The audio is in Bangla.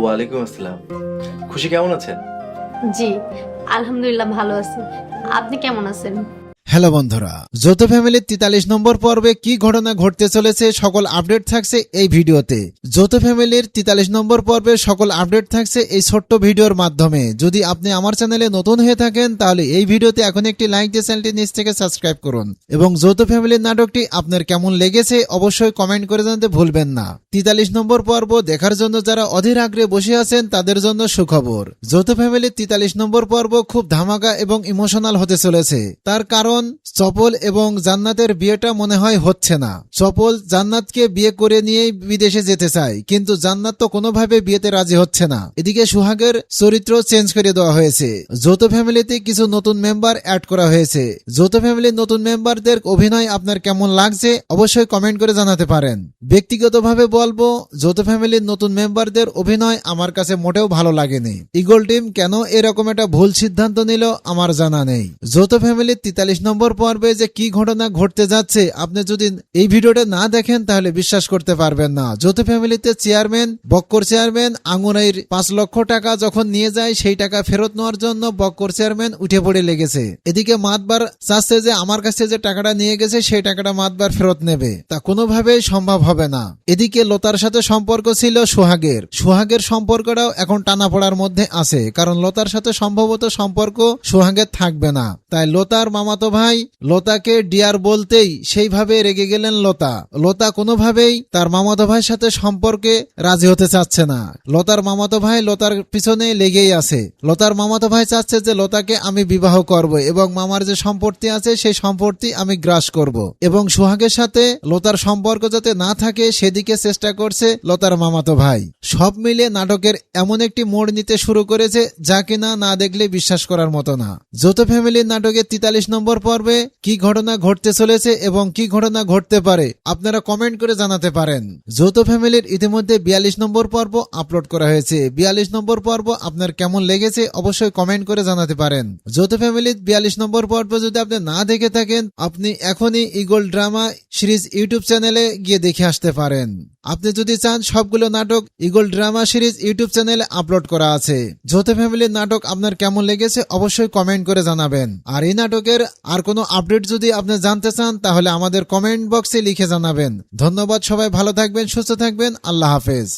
ওয়ালাইকুম আসসালাম। খুশি কেমন আছেন? জি আলহামদুলিল্লাহ ভালো আছি। আপনি কেমন আছেন? হ্যালো বন্ধুরা, যৌথ ফ্যামিলির তেতাল্লিশ নম্বর পর্বে কি ঘটনা ঘটতে চলেছে সকল আপডেট থাকছে এই ভিডিওতে। যৌথ ফ্যামিলির তেতাল্লিশ নম্বর পর্বে সকল আপডেট থাকছে এই ছোট্ট ভিডিওর মাধ্যমে। যদি আপনি আমার চ্যানেলে নতুন হয়ে থাকেন, তাহলে এই ভিডিওতে এখন একটি লাইক দিয়ে চ্যানেলটি নিচ থেকে সাবস্ক্রাইব করুন। এবং যৌথ ফ্যামিলির নাটকটি আপনার কেমন লেগেছে, অবশ্যই কমেন্ট করে জানতে ভুলবেন না। তেতাল্লিশ নম্বর পর্ব দেখার জন্য যারা অধীর আগ্রহে বসে আছেন, তাদের জন্য সুখবর। যৌথ ফ্যামিলির তেতাল্লিশ নম্বর পর্ব খুব ধামাকা এবং ইমোশনাল হতে চলেছে। তার কারণ চপল এবং জান্নাতের বিয়েটা মনে হয় হচ্ছে না। চপল জান্নাতকে বিয়ে করে নিয়েই বিদেশে যেতে চায়, কিন্তু জান্নাত তো কোনোভাবে বিয়েতে রাজি হচ্ছে না। এদিকে সুহাগের চরিত্র চেঞ্জ করে দেওয়া হয়েছে। যৌথ ফ্যামিলিতে কিছু নতুন মেম্বার অ্যাড করা হয়েছে। যৌথ ফ্যামিলির নতুন মেম্বারদের অভিনয় আপনার কেমন লাগছে অবশ্যই কমেন্ট করে জানাতে পারেন। ব্যক্তিগতভাবে বলব, যৌথ ফ্যামিলির নতুন মেম্বারদের অভিনয় আমার কাছে মোটেও ভালো লাগেনি। ইগল টিম কেন এরকম একটা ভুল সিদ্ধান্ত নিল আমার জানা নেই। যৌথ ফ্যামিলির তেতাল্লিশ পর্বে যে কি ঘটনা ঘটতে যাচ্ছে, আপনি যদি এই ভিডিওটা না দেখেন, তাহলে বিশ্বাস করতে পারবেন না। যৌথ ফ্যামিলিতে চেয়ারম্যান, বক্কর চেয়ারম্যান আঙুনাইর পাঁচ লক্ষ টাকা যখন নিয়ে যায়, সেই টাকা ফেরত নেওয়ার জন্য বক্কর চেয়ারম্যান উঠে পড়ে লেগেছে। এদিকে মাতবার চাচ্ছে যে, আমার কাছে যে টাকাটা নিয়ে গেছে, সেই টাকাটা মাতবার ফেরত নেবে। তা কোনোভাবেই সম্ভব হবে না। এদিকে লতার সাথে সম্পর্ক ছিল সোহাগের। সোহাগের সম্পর্কটাও এখন টানাপড়ার মধ্যে আছে, কারণ লতার সাথে সম্ভবত সম্পর্ক সোহাগের থাকবে না। তাই লতার মামাতো ভাই লতাকে ডিয়ার বলতেই সেইভাবে রেগে গেলেন লতা। লতা কোনোভাবেই তার মামাতো ভাইয়ের সাথে সম্পর্কে রাজি হতে চাচ্ছে না। লতার মামাতো ভাই লতার পিছনে লেগেই আছে। লতার মামাতো ভাই চাচ্ছে যে লতাকে আমি বিবাহ করব এবং মামার যে সম্পত্তি আছে সেই সম্পত্তি আমি গ্রাস করব। এবং সোহাগের সাথে লতার সম্পর্ক যাতে না থাকে সেদিকে চেষ্টা করছে লতার মামাতো ভাই। সব মিলে নাটকের এমন একটি মোড় নিতে শুরু করেছে যা কিনা না দেখলে বিশ্বাস করার মতো না। যৌথ ফ্যামিলির নাটকের তেতাল্লিশ নম্বর পর্বে কি ঘটনা ঘটতে চলেছে এবং কি ঘটনা ঘটতে পারে, আপনারা কমেন্ট করে জানাতে পারেন। যৌথ ফ্যামিলির ইতিমধ্যে বিয়াল্লিশ নম্বর পর্ব আপলোড করা হয়েছে। বিয়াল্লিশ নম্বর পর্ব আপনার কেমন লেগেছে অবশ্যই কমেন্ট করে জানাতে পারেন। যৌথ ফ্যামিলির বিয়াল্লিশ নম্বর পর্ব যদি আপনি না দেখে থাকেন, আপনি এখনই ইগল ড্রামা সিরিজ ইউটিউব চ্যানেলে গিয়ে দেখে আসতে পারেন। আপনি যদি চান সবগুলো নাটক ইগল ড্রামা সিরিজ ইউটিউব চ্যানেলে আপলোড করা আছে। যৌথ ফ্যামিলির নাটক আপনার কেমন লেগেছে অবশ্যই কমেন্ট করে জানাবেন। আর এই নাটকের আর কোনো আপডেট যদি আপনি জানতে চান, তাহলে আমাদের কমেন্ট বক্সে লিখে জানাবেন। ধন্যবাদ সবাই, ভালো থাকবেন, সুস্থ থাকবেন, আল্লাহ হাফেজ।